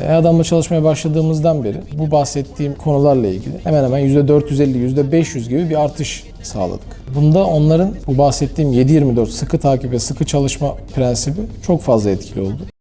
E-Adam'la çalışmaya başladığımızdan beri bu bahsettiğim konularla ilgili hemen hemen %450, %500 gibi bir artış sağladık. Bunda onların bu bahsettiğim 7-24 sıkı takip ve sıkı çalışma prensibi çok fazla etkili oldu.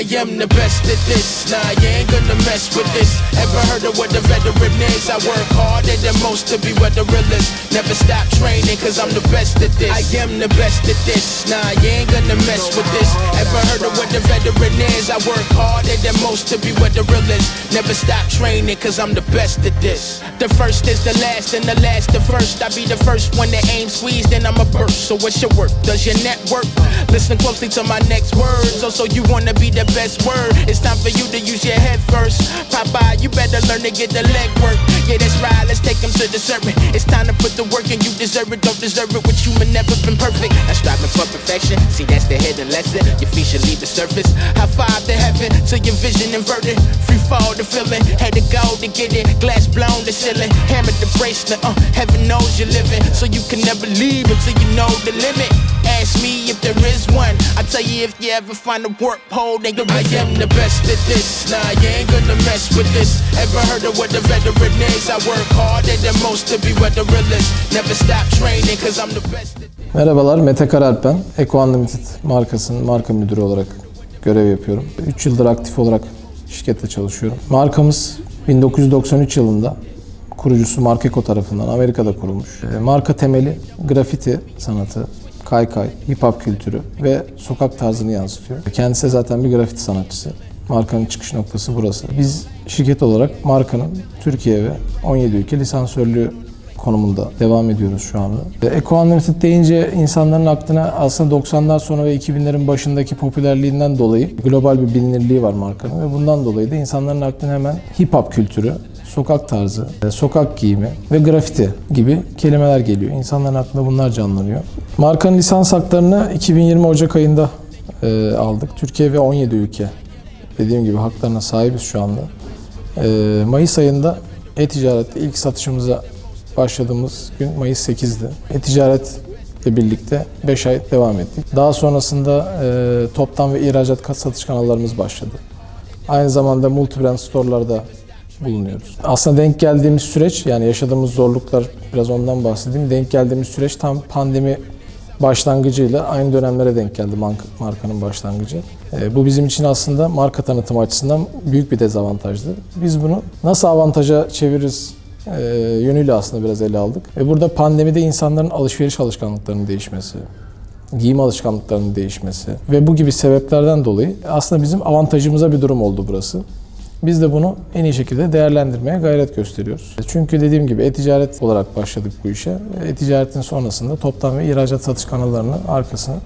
I am the best at this. Nah, you ain't gonna mess with this. Ever heard of what a veteran is? I work harder than most to be what the real is. Never stop training, cause I'm the best at this. I am the best at this. Nah, you ain't gonna mess with this. Ever heard of what a veteran is? I work harder than most to be what the real is. Never stop training, cause I'm the best at this. The first is the last, and the last the first. I be the first one that aim squeezed, then I'ma burst. So what's your work? Does your network? Listen closely to my next words. Also, you wanna be the best word. It's time for you to use your head first. Popeye, you better learn to get the leg work. Yeah, that's right. Let's take them to the serpent. It's time to put the work in. You deserve it. Don't deserve it. With human never been perfect. I'm striving for perfection. See, that's the hidden lesson. Your feet should leave the surface. High five to heaven till your vision inverted. Free fall to feeling. Had to go to get it. Glass blown to ceiling. Hammer the bracelet. Uh, heaven knows you're living. So you can never leave until you know the limit. Ask me if there is one. I tell you if you ever find a warp hole, then go I am the best at this. Nah, you ain't gonna mess with this. Ever heard of what a veteran is? I work harder than most to be what the real is. Never stop training, cause I'm the best at this. Merhabalar, Mete Karalp ben. Eco Unlimited markasının marka müdürü olarak görev yapıyorum. 3 yıldır aktif olarak şirkette çalışıyorum. Markamız 1993 yılında kurucusu Mark Eko tarafından Amerika'da kurulmuş. E, Marka temeli grafiti sanatı, kaykay, hip hop kültürü ve sokak tarzını yansıtıyor. Kendisi zaten bir grafiti sanatçısı. Markanın çıkış noktası burası. Biz şirket olarak markanın Türkiye ve 17 ülke lisansörlüğü konumunda devam ediyoruz şu anda. Eco Unlimited deyince insanların aklına aslında 90'lar sonra ve 2000'lerin başındaki popülerliğinden dolayı global bir bilinirliği var markanın ve bundan dolayı da insanların aklına hemen hip hop kültürü, sokak tarzı, e, sokak giyimi ve grafiti gibi kelimeler geliyor. İnsanların aklında bunlar canlanıyor. Markanın lisans haklarını 2020 Ocak ayında e, aldık. Türkiye ve 17 ülke dediğim gibi haklarına sahibiz şu anda. E, Mayıs ayında e-ticarette ilk satışımıza başladığımız gün Mayıs 8'di. E-ticaretle birlikte 5 ay devam ettik. Daha sonrasında e, toptan ve ihracat kat satış kanallarımız başladı. Aynı zamanda multi-brand store'larda bulunuyoruz. Aslında denk geldiğimiz süreç yani yaşadığımız zorluklar biraz ondan bahsedeyim. Denk geldiğimiz süreç tam pandemi başlangıcıyla aynı dönemlere denk geldi mark- markanın başlangıcı. E, bu bizim için aslında marka tanıtımı açısından büyük bir dezavantajdı. Biz bunu nasıl avantaja çeviririz e, yönüyle aslında biraz ele aldık. Ve burada pandemide insanların alışveriş alışkanlıklarının değişmesi, giyim alışkanlıklarının değişmesi ve bu gibi sebeplerden dolayı aslında bizim avantajımıza bir durum oldu burası. Biz de bunu en iyi şekilde değerlendirmeye gayret gösteriyoruz. Çünkü dediğim gibi e-ticaret olarak başladık bu işe. E-ticaretin sonrasında toptan ve ihracat satış kanallarını arkasına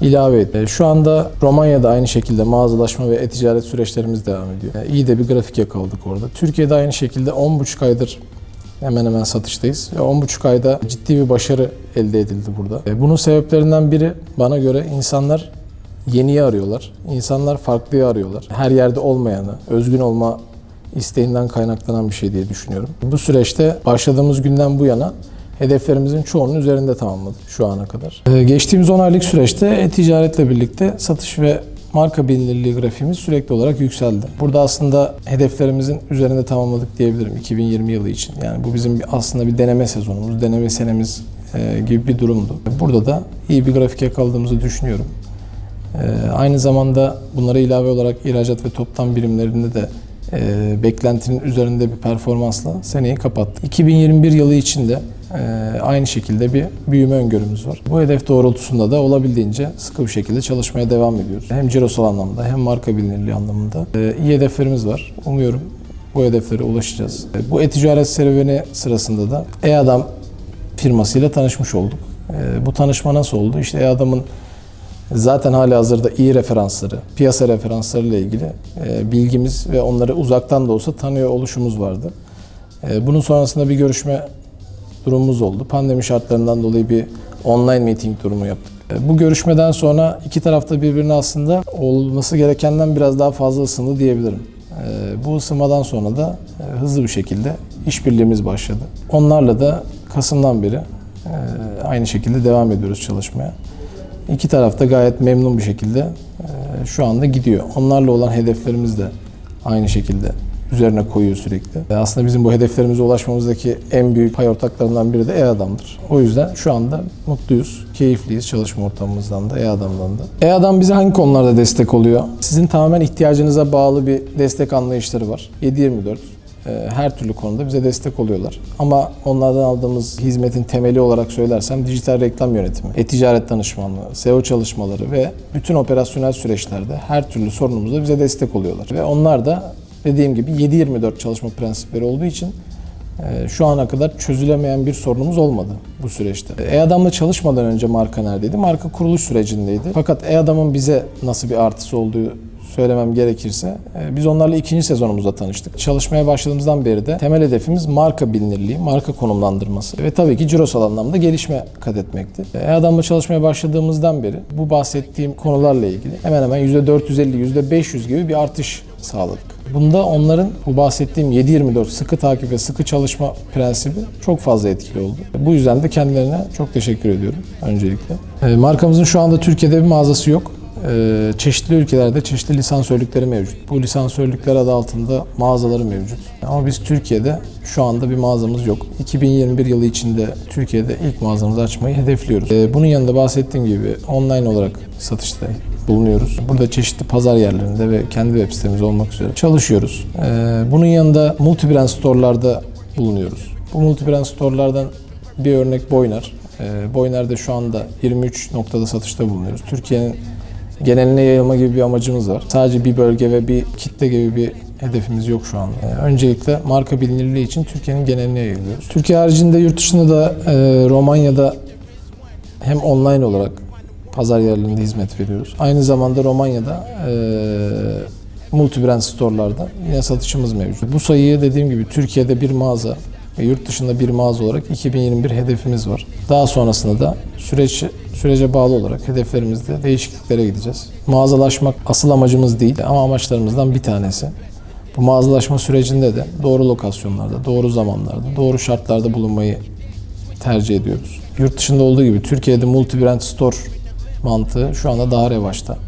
ilave etti. Şu anda Romanya'da aynı şekilde mağazalaşma ve e-ticaret süreçlerimiz devam ediyor. İyi de bir grafik yakaladık orada. Türkiye'de aynı şekilde 10,5 aydır hemen hemen satıştayız. Ve 10,5 ayda ciddi bir başarı elde edildi burada. E, Bunun sebeplerinden biri bana göre insanlar yeniyi arıyorlar. İnsanlar farklıyı arıyorlar. Her yerde olmayanı, özgün olma isteğinden kaynaklanan bir şey diye düşünüyorum. Bu süreçte başladığımız günden bu yana hedeflerimizin çoğunun üzerinde tamamladık şu ana kadar. Ee, geçtiğimiz 10 aylık süreçte e-ticaretle birlikte satış ve marka bilinirliği grafiğimiz sürekli olarak yükseldi. Burada aslında hedeflerimizin üzerinde tamamladık diyebilirim 2020 yılı için. Yani bu bizim aslında bir deneme sezonumuz, deneme senemiz e, gibi bir durumdu. Burada da iyi bir grafik yakaladığımızı düşünüyorum. Ee, Aynı zamanda bunlara ilave olarak ihracat ve toptan birimlerinde de e, beklentinin üzerinde bir performansla seneyi kapattık. 2021 yılı içinde e, aynı şekilde bir büyüme öngörümüz var. Bu hedef doğrultusunda da olabildiğince sıkı bir şekilde çalışmaya devam ediyoruz. Hem cirosal anlamda hem marka bilinirliği anlamında e, iyi hedeflerimiz var. Umuyorum bu hedeflere ulaşacağız. E, Bu e-ticaret serüveni sırasında da e-adam firmasıyla tanışmış olduk. E, Bu tanışma nasıl oldu? İşte e-adamın Zaten hali hazırda iyi referansları, piyasa referansları ile ilgili e, bilgimiz ve onları uzaktan da olsa tanıyor oluşumuz vardı. E, bunun sonrasında bir görüşme durumumuz oldu. Pandemi şartlarından dolayı bir online meeting durumu yaptık. E, bu görüşmeden sonra iki tarafta birbirine aslında olması gerekenden biraz daha fazla ısındı diyebilirim. Bu ısınmadan sonra da hızlı bir şekilde işbirliğimiz başladı. Onlarla da Kasım'dan beri aynı şekilde devam ediyoruz çalışmaya. İki taraf da gayet memnun bir şekilde e, şu anda gidiyor. Onlarla olan hedeflerimiz de aynı şekilde üzerine koyuyor sürekli. E, Aslında bizim bu hedeflerimize ulaşmamızdaki en büyük pay ortaklarından biri de E-Adam'dır. O yüzden şu anda mutluyuz, keyifliyiz çalışma ortamımızdan da, E-Adam'dan da. E-Adam bize hangi konularda destek oluyor? Sizin tamamen ihtiyacınıza bağlı bir destek anlayışları var. 7-24 e, her türlü konuda bize destek oluyorlar. Ama onlardan aldığımız hizmetin temeli olarak söylersem dijital reklam yönetimi, e-ticaret danışmanlığı, SEO çalışmaları ve bütün operasyonel süreçlerde her türlü sorunumuzda bize destek oluyorlar. Ve onlar da dediğim gibi 7-24 çalışma prensipleri olduğu için e, şu ana kadar çözülemeyen bir sorunumuz olmadı bu süreçte. E-Adam'la çalışmadan önce marka neredeydi? Marka kuruluş sürecindeydi. Fakat E-Adam'ın bize nasıl bir artısı olduğu söylemem gerekirse e, biz onlarla ikinci sezonumuzda tanıştık. Çalışmaya başladığımızdan beri de temel hedefimiz marka bilinirliği, marka konumlandırması ve tabii ki cirosal anlamda gelişme kat etmekti. E-Adam'la çalışmaya başladığımızdan beri bu bahsettiğim konularla ilgili hemen hemen %450, %500 gibi bir artış sağladık. Bunda onların bu bahsettiğim 7-24 sıkı takip ve sıkı çalışma prensibi çok fazla etkili oldu. Bu yüzden de kendilerine çok teşekkür ediyorum öncelikle. E, Markamızın şu anda Türkiye'de bir mağazası yok. Ee, çeşitli ülkelerde çeşitli lisansörlükleri mevcut. Bu lisansörlükler adı altında mağazaları mevcut. Ama biz Türkiye'de şu anda bir mağazamız yok. 2021 yılı içinde Türkiye'de ilk mağazamızı açmayı hedefliyoruz. Ee, bunun yanında bahsettiğim gibi online olarak satışta bulunuyoruz. Burada çeşitli pazar yerlerinde ve kendi web sitemiz olmak üzere çalışıyoruz. Ee, bunun yanında multi-brand store'larda bulunuyoruz. Bu multi-brand store'lardan bir örnek Boyner. Boyner'de şu anda 23 noktada satışta bulunuyoruz. Türkiye'nin geneline yayılma gibi bir amacımız var. Sadece bir bölge ve bir kitle gibi bir hedefimiz yok şu anda. Ee, öncelikle marka bilinirliği için Türkiye'nin geneline yayılıyoruz. Türkiye haricinde yurt dışında da e, Romanya'da hem online olarak pazar yerlerinde hizmet veriyoruz. Aynı zamanda Romanya'da e, multi-brand store'larda yine satışımız mevcut. Bu sayıyı dediğim gibi Türkiye'de bir mağaza ve yurt dışında bir mağaza olarak 2021 hedefimiz var. Daha sonrasında da süreç sürece bağlı olarak hedeflerimizde değişikliklere gideceğiz. Mağazalaşmak asıl amacımız değil ama amaçlarımızdan bir tanesi. Bu mağazalaşma sürecinde de doğru lokasyonlarda, doğru zamanlarda, doğru şartlarda bulunmayı tercih ediyoruz. Yurt dışında olduğu gibi Türkiye'de multi-brand store mantığı şu anda daha revaçta.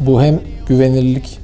Bu hem güvenilirlik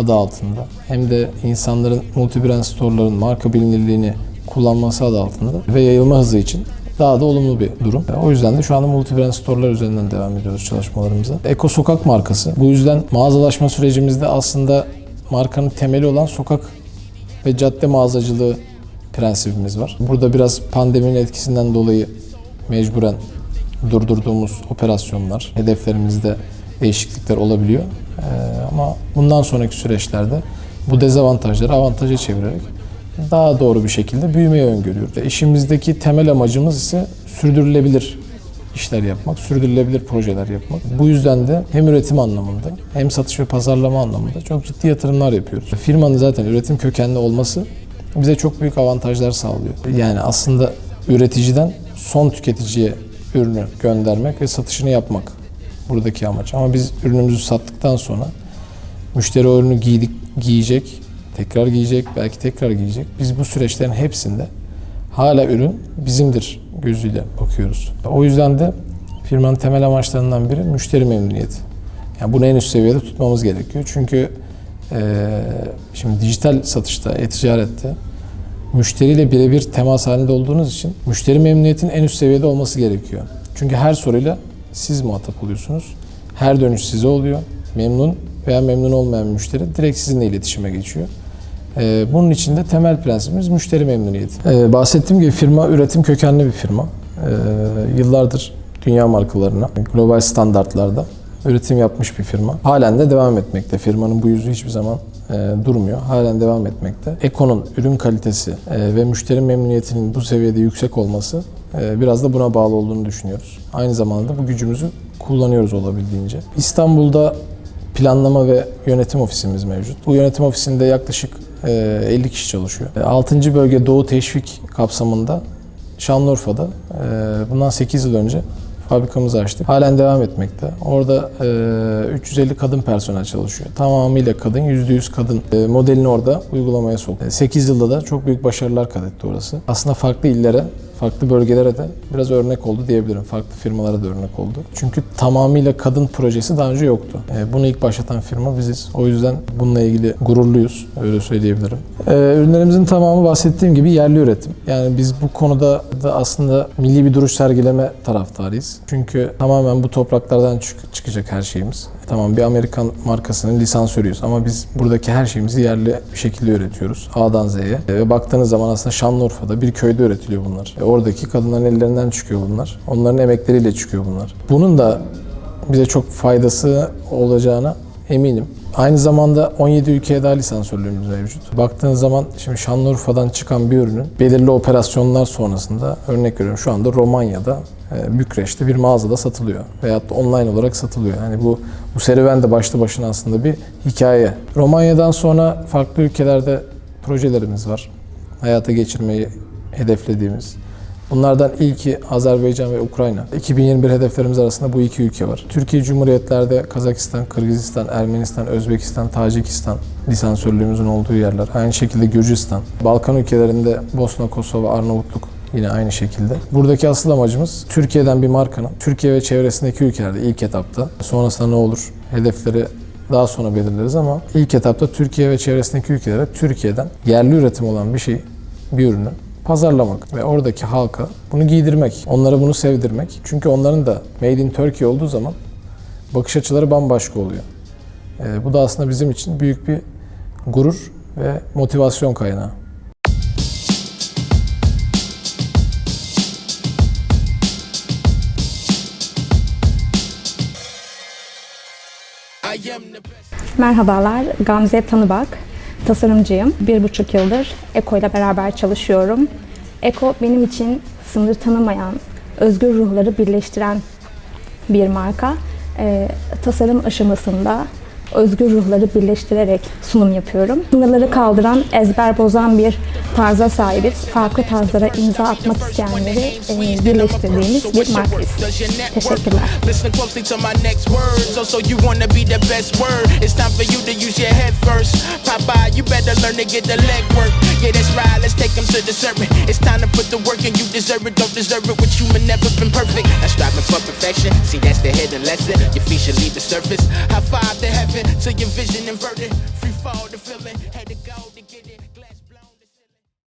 adı altında hem de insanların multi-brand store'ların marka bilinirliğini kullanması adı altında ve yayılma hızı için daha da olumlu bir durum. O yüzden de şu anda multi-brand store'lar üzerinden devam ediyoruz çalışmalarımıza. Eko Sokak markası. Bu yüzden mağazalaşma sürecimizde aslında markanın temeli olan sokak ve cadde mağazacılığı prensibimiz var. Burada biraz pandeminin etkisinden dolayı mecburen durdurduğumuz operasyonlar, hedeflerimizde değişiklikler olabiliyor. Ama bundan sonraki süreçlerde bu dezavantajları avantaja çevirerek daha doğru bir şekilde büyümeyi öngörüyoruz. Ve işimizdeki temel amacımız ise sürdürülebilir işler yapmak, sürdürülebilir projeler yapmak. Bu yüzden de hem üretim anlamında hem satış ve pazarlama anlamında çok ciddi yatırımlar yapıyoruz. Firmanın zaten üretim kökenli olması bize çok büyük avantajlar sağlıyor. Yani aslında üreticiden son tüketiciye ürünü göndermek ve satışını yapmak buradaki amaç. Ama biz ürünümüzü sattıktan sonra müşteri ürünü giydik, giyecek, tekrar giyecek, belki tekrar giyecek. Biz bu süreçlerin hepsinde hala ürün bizimdir gözüyle bakıyoruz. O yüzden de firmanın temel amaçlarından biri müşteri memnuniyeti. Yani bunu en üst seviyede tutmamız gerekiyor. Çünkü eee, şimdi dijital satışta, e-ticarette müşteriyle birebir temas halinde olduğunuz için müşteri memnuniyetinin en üst seviyede olması gerekiyor. Çünkü her soruyla siz muhatap oluyorsunuz. Her dönüş size oluyor. Memnun veya memnun olmayan müşteri direkt sizinle iletişime geçiyor. Ee, bunun için de temel prensibimiz müşteri memnuniyeti. Ee, bahsettiğim gibi firma üretim kökenli bir firma. Ee, yıllardır dünya markalarına, global standartlarda üretim yapmış bir firma. Halen de devam etmekte. Firmanın bu yüzü hiçbir zaman e, durmuyor. Halen devam etmekte. Eko'nun ürün kalitesi e, ve müşteri memnuniyetinin bu seviyede yüksek olması e, biraz da buna bağlı olduğunu düşünüyoruz. Aynı zamanda da bu gücümüzü kullanıyoruz olabildiğince. İstanbul'da planlama ve yönetim ofisimiz mevcut. Bu yönetim ofisinde yaklaşık e, 50 kişi çalışıyor. E, 6. bölge Doğu Teşvik kapsamında Şanlıurfa'da e, bundan 8 yıl önce fabrikamızı açtık. Halen devam etmekte. Orada e, 350 kadın personel çalışıyor. Tamamıyla kadın, %100 kadın e, modelini orada uygulamaya soktuk. 8 yılda da çok büyük başarılar kat etti orası. Aslında farklı illere, farklı bölgelere de biraz örnek oldu diyebilirim. Farklı firmalara da örnek oldu. Çünkü tamamıyla kadın projesi daha önce yoktu. E, bunu ilk başlatan firma biziz. O yüzden bununla ilgili gururluyuz. Öyle söyleyebilirim. E, ürünlerimizin tamamı bahsettiğim gibi yerli üretim. Yani biz bu konuda da aslında milli bir duruş sergileme taraftarıyız. Çünkü tamamen bu topraklardan çık- çıkacak her şeyimiz. Tamam bir Amerikan markasının lisansörüyüz ama biz buradaki her şeyimizi yerli bir şekilde üretiyoruz. A'dan Z'ye. E, Ve baktığınız zaman aslında Şanlıurfa'da bir köyde üretiliyor bunlar. E, Oradaki kadınların ellerinden çıkıyor bunlar. Onların emekleriyle çıkıyor bunlar. Bunun da bize çok faydası olacağına eminim. Aynı zamanda 17 ülkeye daha lisansörlüğümüz mevcut. Baktığınız zaman şimdi Şanlıurfa'dan çıkan bir ürünün belirli operasyonlar sonrasında örnek veriyorum şu anda Romanya'da Bükreş'te bir mağazada satılıyor. Veyahut da online olarak satılıyor. Yani bu bu serüven de başlı başına aslında bir hikaye. Romanya'dan sonra farklı ülkelerde projelerimiz var. Hayata geçirmeyi hedeflediğimiz. Bunlardan ilki Azerbaycan ve Ukrayna. 2021 hedeflerimiz arasında bu iki ülke var. Türkiye Cumhuriyetlerde Kazakistan, Kırgızistan, Ermenistan, Özbekistan, Tacikistan lisansörlüğümüzün olduğu yerler. Aynı şekilde Gürcistan. Balkan ülkelerinde Bosna, Kosova, Arnavutluk yine aynı şekilde. Buradaki asıl amacımız Türkiye'den bir markanın Türkiye ve çevresindeki ülkelerde ilk etapta sonrasında ne olur hedefleri daha sonra belirleriz ama ilk etapta Türkiye ve çevresindeki ülkelere Türkiye'den yerli üretim olan bir şey, bir ürünü pazarlamak ve oradaki halka bunu giydirmek, onlara bunu sevdirmek. Çünkü onların da Made in Turkey olduğu zaman bakış açıları bambaşka oluyor. Ee, bu da aslında bizim için büyük bir gurur ve motivasyon kaynağı. Merhabalar, Gamze Tanıbak. Tasarımcıyım. Bir buçuk yıldır Eko ile beraber çalışıyorum. Eko benim için sınır tanımayan, özgür ruhları birleştiren bir marka. Ee, tasarım aşamasında özgür ruhları birleştirerek sunum yapıyorum. Sınırları kaldıran, ezber bozan bir tarza sahibiz. Farklı tarzlara imza atmak isteyenleri e, birleştirdiğimiz bir markayız. Teşekkürler. Work. Yeah, that's right. Let's take them to serpent. It's time to put the work in. You deserve it, don't deserve it. With human, never been perfect. Not striving for perfection. See, that's the hidden lesson. Your feet should leave the surface. High five to heaven living your vision inverted. Free fall the feeling.